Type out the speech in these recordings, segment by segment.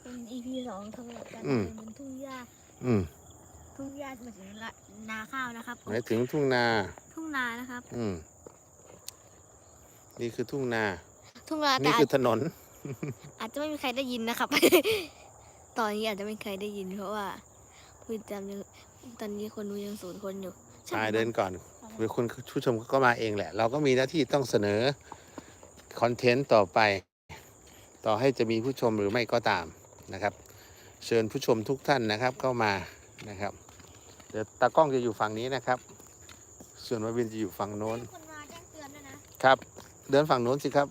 เป็น EP สองสำหรับการอืมเดินบนทุ่งหญ้าอืมทุ่งหญ้าหมายถึงละนาข้าวนะครับ หมายถึงทุ่งนา ทุ่งนานะครับ อืมนี่คือทุ่งนา ทุ่งนาแต่นี่อาคืจอถนน อาจจะไม่มีใครได้ยินนะครับ ตอนนี้อาจจะไม่มีใครได้ยิน เพราะว่าผู้จำยังตอนนี้คนดูยังศูนย์คนอยู่ใช่ไปไหมเดินก่อนเดี๋ยวคุณผู้ชมก็มาเองแหละ เราก็มีหน้าที่ต้องเสนอคอนเทนต์ต่อไป ต่อให้จะมีผู้ชมหรือไม่ก็ตาม นะครับ เชิญผู้ชมทุกท่านนะครับเข้ามานะครับ เดี๋ยวตากล้องจะอยู่ฝั่งนี้นะครับ ส่วนมาวินจะอยู่ฝั่งโน้นมีคนมาแจ้งเตือนด้วยนะครับ เดินฝั่งโน้นสิครับ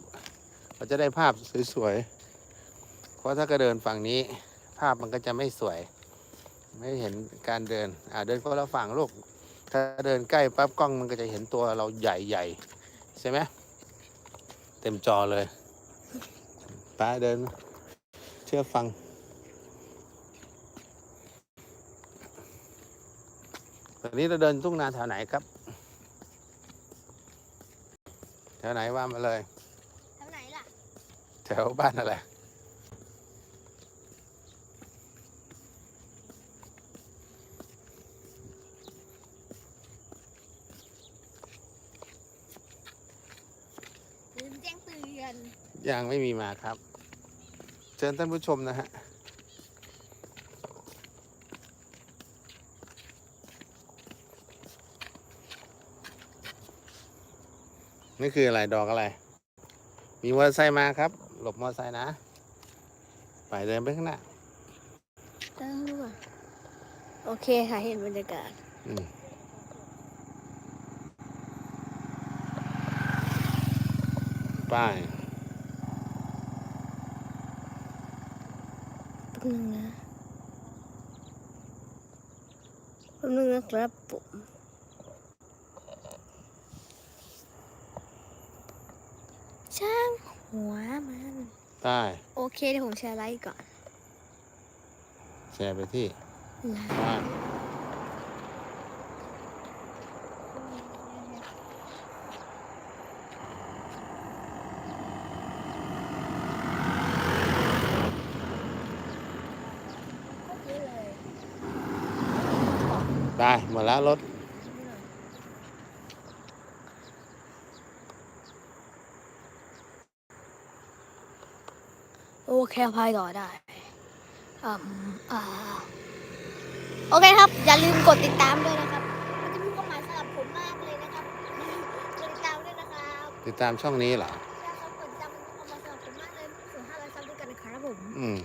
เราจะได้ภาพสวยๆเพราะถ้าก็เดินฝั่งนี้ภาพมันก็จะไม่สวย ไม่เห็นการเดินอ่าเดินคนละฝั่งลูกถ้าเดินใกล้ปั๊บกล้องมันก็จะเห็นตัวเราใหญ่ๆใช่ไหมเต็มจอเลยไปเดินเชื่อฟัง ตอนนี้เราเดินทุ่งนาแถวไหนครับ แถวไหนว่ามาเลย แถวไหนล่ะ แถวบ้านอะไร ลืมแจ้งเตือน ยังไม่มีมาครับ เชิญท่านผู้ชมนะฮะ นี่คืออะไรดอกอะไร มีมอเตอร์ไซค์มาครับ หลบมอเตอร์ไซค์นะ ไปเดินไปข้างหน้าเออว่ะโอเคค่ะเห็นบรรยากาศอืมไป้ายแป๊บนึงนะแป๊บนึงนะครับผม ช่างหัวมันป้ายโอเคเดี๋ยวผมแชร์ไลค์ก่อนแชร์ไปที่ไลค์บ้านได้หมดแล้วรถ โอเคพายต่อได้อืมอ่าโอเคครับ อย่าลืมกดติดตามด้วยนะครับ มันจะมีความหมายสำหรับผมมากเลยนะครับกดติดตามด้วยนะครับติดตามช่องนี้เหรอ ใช่ครับกดติดตามมันมีความหมายสำหรับผมมากเลยถึงห้าร้อยซับด้วยกันนะครับผม อืม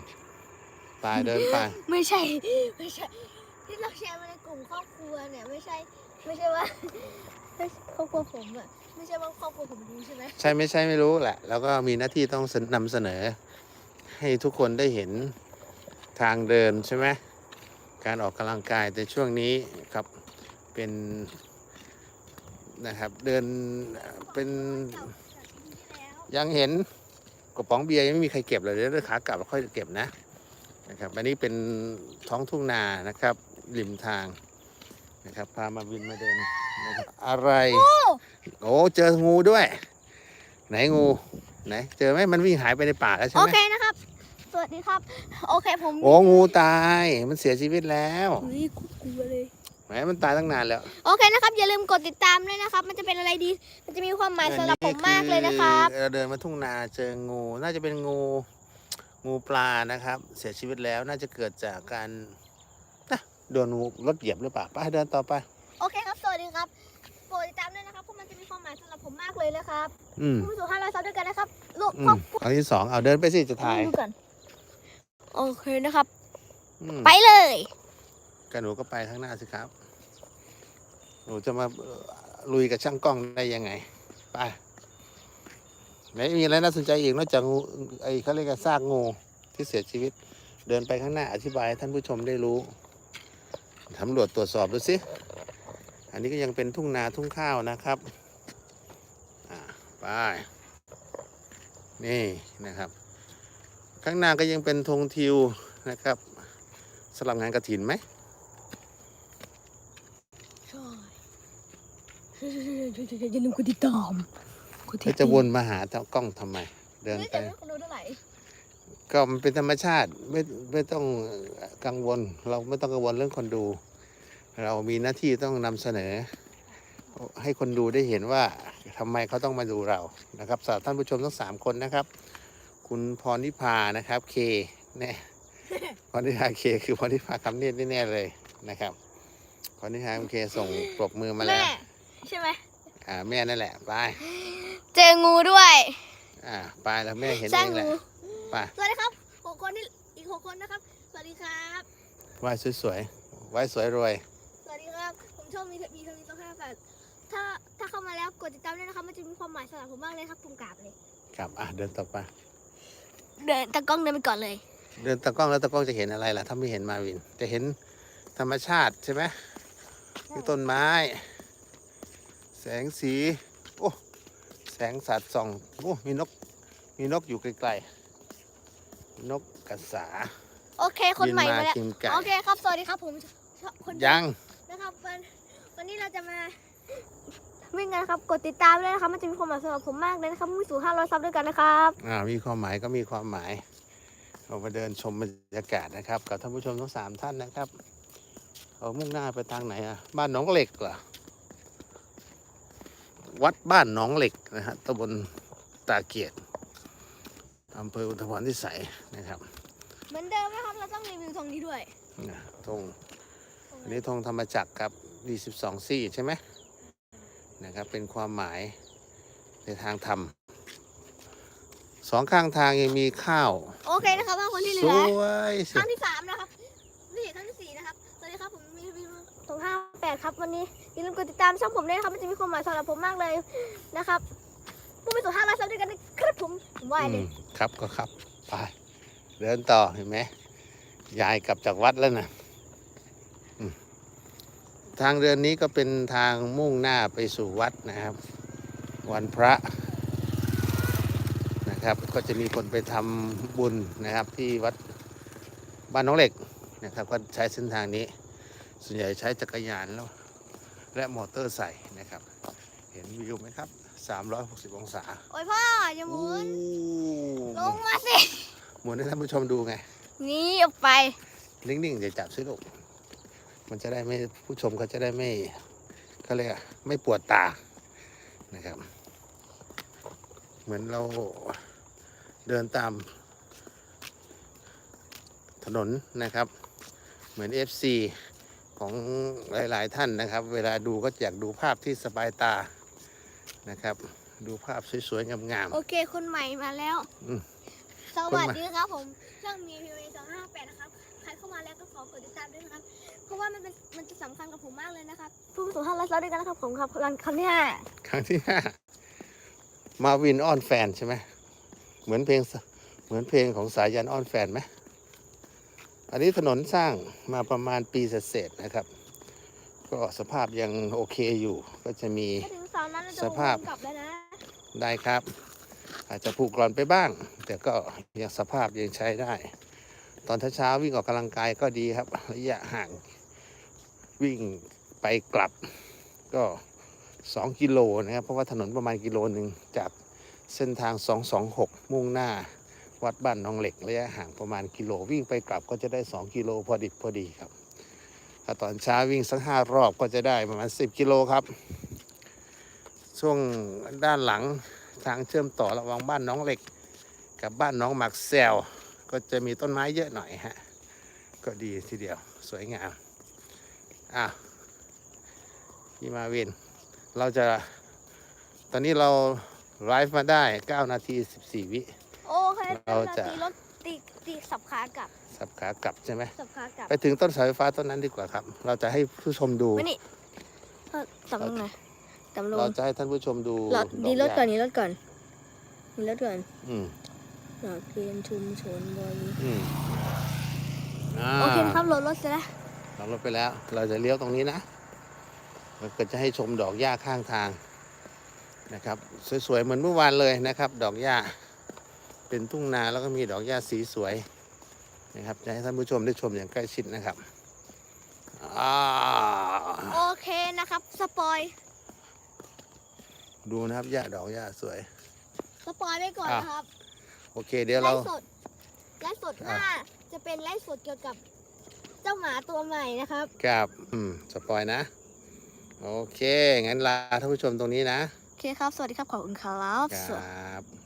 ไปเดินไป ไม่ใช่ ไม่ใช่ ที่เราแชร์มาในกลุ่มครอบครัวเนี่ยไม่ใช่ ไม่ใช่ว่าไม่ใช่ครอบครัวผมอะไม่ใช่ว่าครอบครัวผมดูใช่ไหม ใช่ไม่ใช่ไม่รู้แหละ แล้วก็มีหน้าที่ต้องนำเสนอ ให้ทุกคนได้เห็นทางเดินใช่ไหมการออกกำลังกายแต่ช่วงนี้ครับเป็นนะครับเดินเป็นเก่าจากปีที่แล้วยังเห็นกระป๋องเบียร์ยังไม่มีใครเก็บเลยเดี๋ยวขากลับเราค่อยเก็บนะนะครับอันนี้เป็นท้องทุ่งนานะครับริมทางนะครับพามาวินมาเดินนะครับอะไรโอ้เจองูด้วย ไหนงูไหนเจอไหมมันวิ่งหายไปในป่าแล้วใช่โอไหมเคนะครับ สวัสดีครับ โอเคผมโอ้งูตายมันเสียชีวิตแล้วเฮ้ยกลัวเลยแหมมันตายตั้งนานแล้ว โอเคนะครับ อย่าลืมกดติดตามด้วยนะครับ มันจะเป็นอะไรดี มันจะมีความหมายสำหรับผมมากเลยนะครับอเราเดินมาทุ่งนาเจองู น่าจะเป็นงูงูปลานะครับ เสียชีวิตแล้วน่าจะเกิดจากการนะโดนงูรถเหยียบหรือเปล่าไปเดินต่อไป โอเคครับสวัสดีครับโปรดติดตามด้วยนะครับเพราะมันจะมีความหมายสำหรับผมมากเลยนะครับอืมผู้สูงห้าร้อยซับด้วยกันนะครับลูกอืครอมบครัวครั้งที่สองเอาเดินไปสิจะถ่ายดูกัน โอเคนะครับ อืมไปเลยก็หนูก็ไปข้างหน้าสิครับ หนูจะมาเอ่อลุยกับช่างกล้องได้ยังไง ไปไหนมีอะไรน่าสนใจอีกนอกจากงูไอ้เขาเรียกกันซากงูที่เสียชีวิต เดินไปข้างหน้าอธิบายให้ท่านผู้ชมได้รู้สำรวจตรวจสอบดูสิ อันนี้ก็ยังเป็นทุ่งนาทุ่งข้าวนะครับ อ่าไป นี่นะครับ ข้างหน้าก็ยังเป็นธงทิวนะครับสำหรับงานกระถินไหมใช่อย่าลืมกดติดตามกดติดแล้วจะวนมาหาเจ้ากล้องทำไม เดินเฮ้ยไปแต่ไม่คนดูเท่าไหร่ก็มันเป็นธรรมชาติไม่ไม่ต้องกังวล เราไม่ต้องกังวลเรื่องคนดู เรามีหน้าที่ต้องนำเสนอ ให้คนดูได้เห็นว่าทำไมเขาต้องมาดูเรานะครับสำหรับท่านผู้ชมทั้งสามคนนะครับ คุณพรนิพานะครับ เคเนี่ยพรนิพาเคคือพรนิพาคำเนียดแน่ๆเลยนะครับพรนิพาเคส่งปรบมือมาแล้แม่ว ใช่ไหมอ่าแม่นั่นแหละไปเจองูด้วยอ่าไปแล้วแม่เห็นสร้าเองงแหละงูไปสวัสดีครับหกคนที่อีกหกคนนะครับ สวัสดีครับ ไหว้สวยๆไหว้สวยรวย สวัสดีครับ ผมชอบมีมีทวีต้องห้าแปดถ้าถ้าเข้ามาแล้วกดติดตามด้วยนะครับ มันจะมีความหมายสำหรับผมมากเลยครับผมกราบเลย ครับ อะ เดินต่อไป เดินตะกล้องเดินไปก่อนเลย เดินตะกล้องแล้วตะกล้องจะเห็นอะไรล่ะ ถ้าไม่เห็นมาวิน จะเห็นธรรมชาติใช่ไหมมีต้นไม้ แสงสี โอ้ แสงสัตว์ส่อง โอ้ มีนก มีนกอยู่ไกลๆ นกกระสา โอเค คนใหม่บิมาแล้วกินไก่ โอเคครับ สวัสดีครับผมชอบคนยัง นะครับวันวันนี้เราจะมา วิ่งกันนะครับ กดติดตามด้วยนะครับ มันจะมีความหมายสำหรับผมมากเลยนะครับมุ่งสู่500ซับด้วยกันนะครับอ่ามีความหมายก็มีความหมายเรามาเดินชมบรรยากาศนะครับ กับท่านผู้ชมทั้งสามท่านนะครับเรามุ่งหน้าไปทางไหนอะบ้านหนองเหล็กเหรอวัดบ้านหนองเหล็กนะฮะตำบลตาเกียรติอำเภออุทุพรพิสัยนะครับ เหมือนเดิมนะครับ เราต้องรีวิวตรงนี้ด้วยนะธงอันนี้ธงธรรมจักรครับดีสิบสองซี่ใช่ไหม นะครับ เป็นความหมายในทางธรรมสองข้างทางยังมีข้าว โอเคนะครับว่าคนที่เหสลือวยสิครั้งที่สามนะครับนี่ครั้งที่สี่นะครับสวัสดีครับผมมีรีวิวตรงห้าแปดครับวันนี้อย่าลืมกดติดตามช่องผมด้วยนะครับมันจะมีความหมายสำหรับผมมากเลยนะครับพุ่งไปสู่ห้าร้อยซับด้วยกันนะครับผมผมไหวเลอืยมครับก็ครับ ไป เดินต่อเห็นไหมยายกลับจากวัดแล้วนะอืม ทางเดินนี้ก็เป็นทางมุ่งหน้าไปสู่วัดนะครับ วันพระนะครับ ก็จะมีคนไปทำบุญนะครับ ที่วัดบ้านน้องเหล็กนะครับ ก็ใช้เส้นทางนี้ ส่วนใหญ่ใช้จักรยานแล้ว และมอเตอร์ใส่นะครับ เห็นวิวไหมครับ 360 องศา โอ้ยพ่ออย่าหมุนลโอ้งมาสิ หมุนให้ท่านผู้ชมดูไง นี่ออกไป นิ่งๆอย่าจับซิลูก มันจะได้ไม่ผู้ชมเขาจะได้ไม่เขาเรียกอะไม่ปวดตานะครับ เหมือนเราเดินตามถนนนะครับ เหมือน FC ของหลาย ๆ ท่านนะครับ เวลาดูก็อยากดูภาพที่สบายตานะครับ ดูภาพสวย ๆ งามโอเค คนใหม่มาแล้ว อืม สวัสดีครับผม ช่องมีพีวีสองห้าแปดนะครับ เลยนะครับพุ่งสู่ห้าร้อยซับด้วยกันนะครับ ผมครับครั้งครั้งที่ห้าๆครั้งที่ห้ามาวินอ้อนแฟนใช่ไหมเหมือนเพลงสเหมือนเพลงของสายันอ้อนแฟนไหมอันนี้ถนนสร้างมาประมาณปีเศษๆนะครับ ก็สภาพยังโอเคอยู่ ก็จะมีถ้าถึงเสาร์นั้นเราจะสภาพวนกลับแล้วนะได้ครับ อาจจะผูกกร่อนไปบ้าง แต่ก็ยังสภาพยังใช้ได้ ตอนเช้าๆวิ่งออกกำลังกายก็ดีครับระยะห่างวิ่ง ไปกลับก็ 2 กิโลนะครับ เพราะว่าถนนประมาณกิโลหนึ่งจากเส้นทาง 226 มุ่งหน้าวัดบ้านหนองเหล็กระยะห่างประมาณกิโลวิ่งไปกลับก็จะได้ 2 กิโลพอดิบพอดีครับถ้าตอนเช้าวิ่งสักห้ารอบก็จะได้ประมาณ 10 กิโลครับ ช่วงด้านหลังทางเชื่อมต่อระหว่างบ้านน้องเหล็ก กับบ้านน้องหมักแซวก็จะมีต้นไม้เยอะหน่อยฮะ ก็ดีทีเดียวสวยงาม อ้าว พี่มาวิน เราจะ ตอนนี้เราไลฟ์มาได้ 9 นาที 14 วิ โอเคเราจะ ตีรถตีตีสับขากลับ สับขากลับใช่ไหม สับขากลับ ไปถึงต้นเสาไฟฟ้าต้นนั้นดีกว่าครับ เราจะให้ผู้ชมดูไม่นี่เออต่ำลงหน่อยต่ำลงเราจะให้ท่านผู้ชมดูรถดอดีรถหญ้าก่อนดีรถก่อนดีรถก่อน อืมหลักเรียนชุมชนบริอืมอ่าโอเคครับรถรถเสร็จแล้วเรารถไปแล้ว เราจะเลี้ยวตรงนี้นะ เราก็จะให้ชมดอกหญ้าข้างทางนะครับ สวยๆเหมือนเมื่อวานเลยนะครับ ดอกหญ้าเป็นทุ่งนาแล้วก็มีดอกหญ้าสีสวยนะครับ จะให้ท่านผู้ชมได้ชมอย่างใกล้ชิดนะครับอ่าโอเคนะครับ สปอย ดูนะครับหญ้าดอกหญ้าสวย สปอยไว้ก่อนอะนะครับ โอเค เดี๋ยวไลเราฟ์สดไลฟ์สดหน้าจะเป็นไลฟ์สดเกี่ยวกับเจ้าหมาตัวใหม่นะครับ ครับ อืม สปอยนะ โอเค งั้นลาท่านผู้ชมตรงนี้นะ โอเคครับ สวัสดีครับ ขอบคุณครับ ครับ